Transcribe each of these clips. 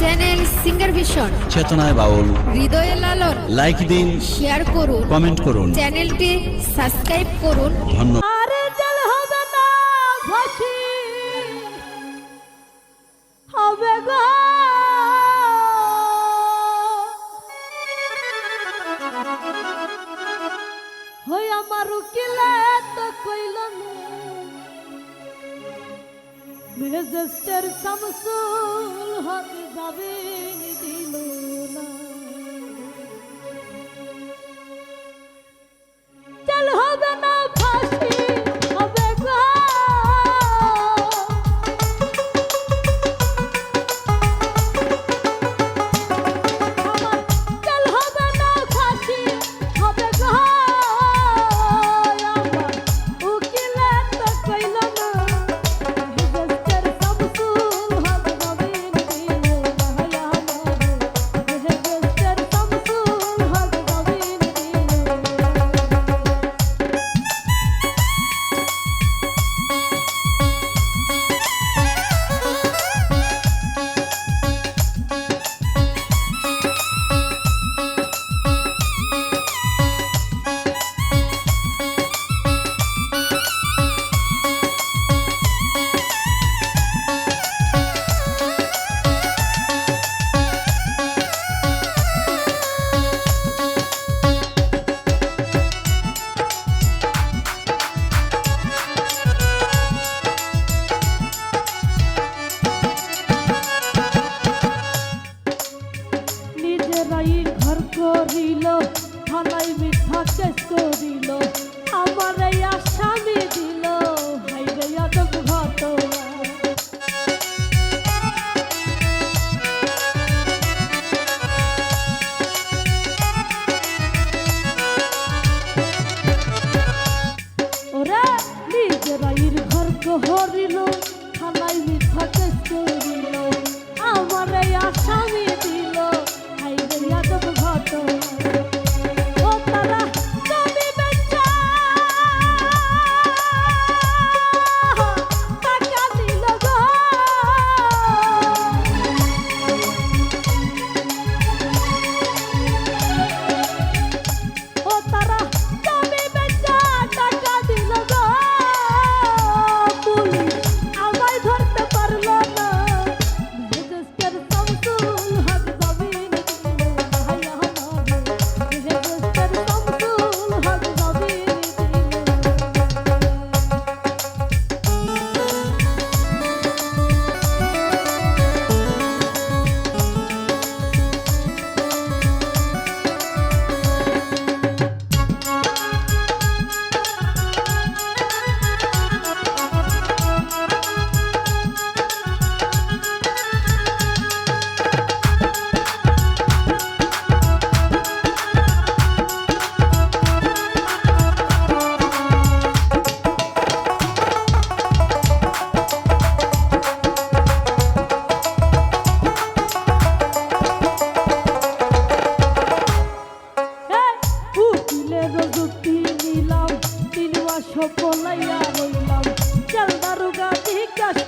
Channel singer vision চেতনায় বাউল হৃদয়ে Lalon like দিন শেয়ার করুন কমেন্ট করুন. চ্যানেলটি সাবস্ক্রাইব করুন। ধন্যবাদ। হবে গো। হই আমার উকিলে তো কইল মেজেস্টার শামসুল হক। হবে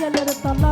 জেলের তালা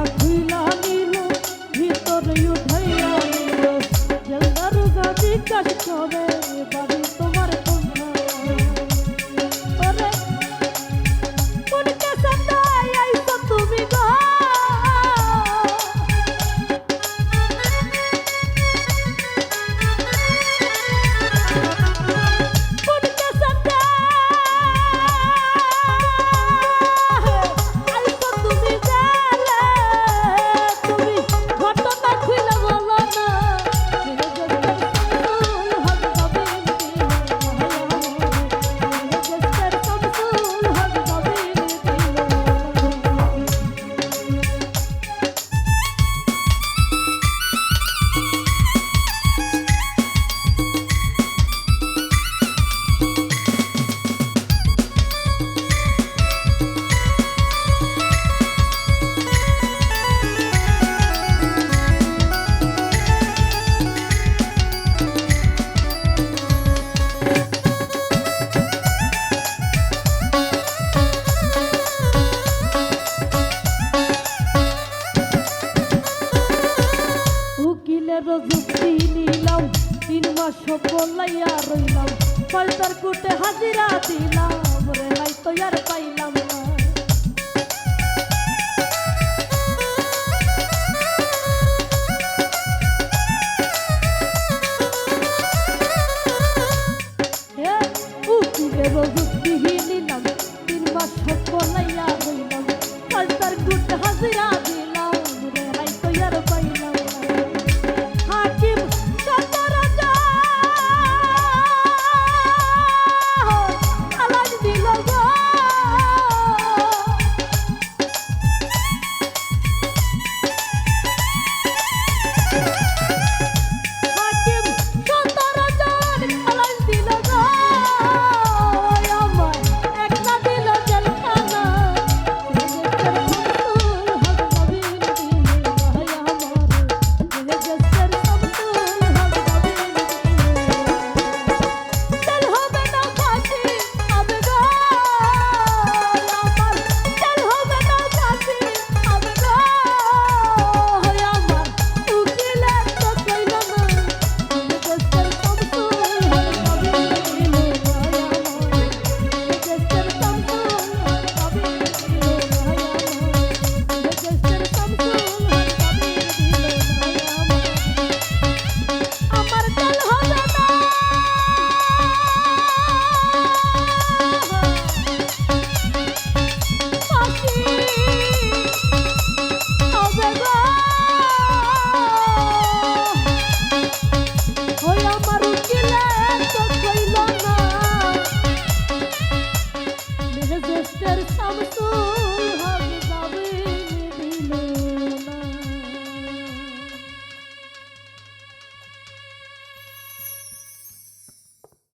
হাজিরা দিলাম রেহাই তো আর পাইলাম